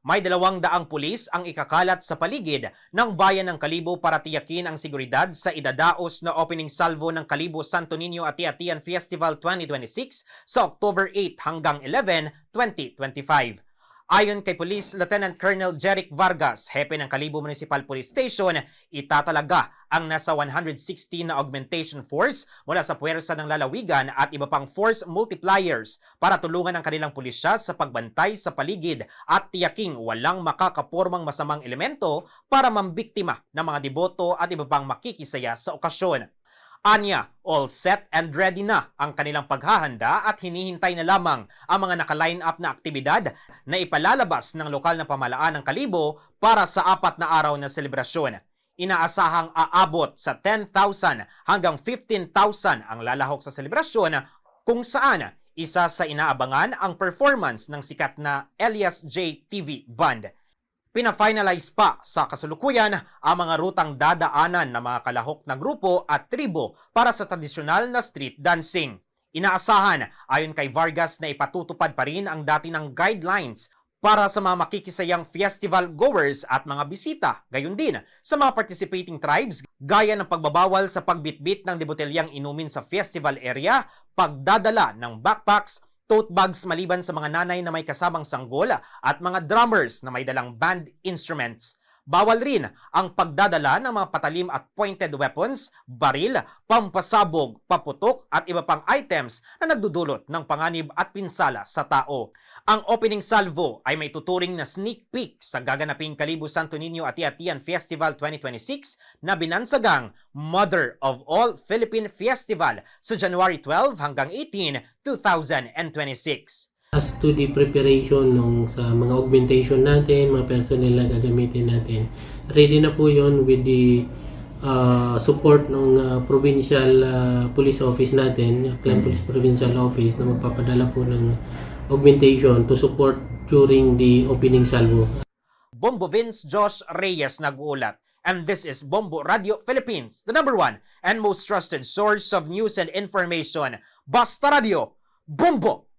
may dalawang daang pulis ang ikakalat sa paligid ng bayan ng Kalibo para tiyakin ang seguridad sa idadaos na opening salvo ng Kalibo Santo Niño Ati-Atian Festival 2026 sa October 8 hanggang 11, 2025. Ayon kay Police Lieutenant Colonel Jeric Vargas, hepe ng Kalibo Municipal Police Station, itatalaga ang nasa 116 na augmentation force mula sa puwersa ng lalawigan at iba pang force multipliers para tulungan ang kanilang pulisya sa pagbantay sa paligid at tiyaking walang makakapormang masamang elemento para mambiktima ng mga deboto at iba pang makikisaya sa okasyon. Anya, all set and ready na ang kanilang paghahanda at hinihintay na lamang ang mga naka-line up na aktibidad na ipalalabas ng lokal na pamalaan ng Kalibo para sa apat na araw na selebrasyon. Inaasahang aabot sa 10,000 hanggang 15,000 ang lalahok sa selebrasyon kung saan isa sa inaabangan ang performance ng sikat na Elias J. TV Band. Pina-finalize pa sa kasulukuyan ang mga rutang dadaanan ng mga kalahok na grupo at tribo para sa tradisyonal na street dancing. Inaasahan ayon kay Vargas na ipatutupad pa rin ang dati ng guidelines para sa mga makikisayang festival goers at mga bisita, gayon din sa mga participating tribes gaya ng pagbabawal sa pagbitbit ng debotelyang inumin sa festival area, pagdadala ng backpacks, tote bags maliban sa mga nanay na may kasamang sanggol at mga drummers na may dalang band instruments. Bawal rin ang pagdadala ng mga patalim at pointed weapons, baril, pampasabog, paputok at iba pang items na nagdudulot ng panganib at pinsala sa tao. Ang opening salvo ay may tuturing na sneak peek sa gaganaping Kalibo Santo Niño Ati-Atian Festival 2026 na binansagang Mother of All Philippine Festival sa January 12 hanggang 18, 2026. As to the preparation nung sa mga augmentation natin, mga personnel na gagamitin natin, ready na po yon with the uh, support ng uh, provincial uh, police office natin, Clan Police Provincial Office na magpapadala po ng augmentation to support during the opening salvo. Bombo Vince Josh Reyes nag-uulat. And this is Bombo Radio Philippines, the number one and most trusted source of news and information. Basta Radio, Bombo!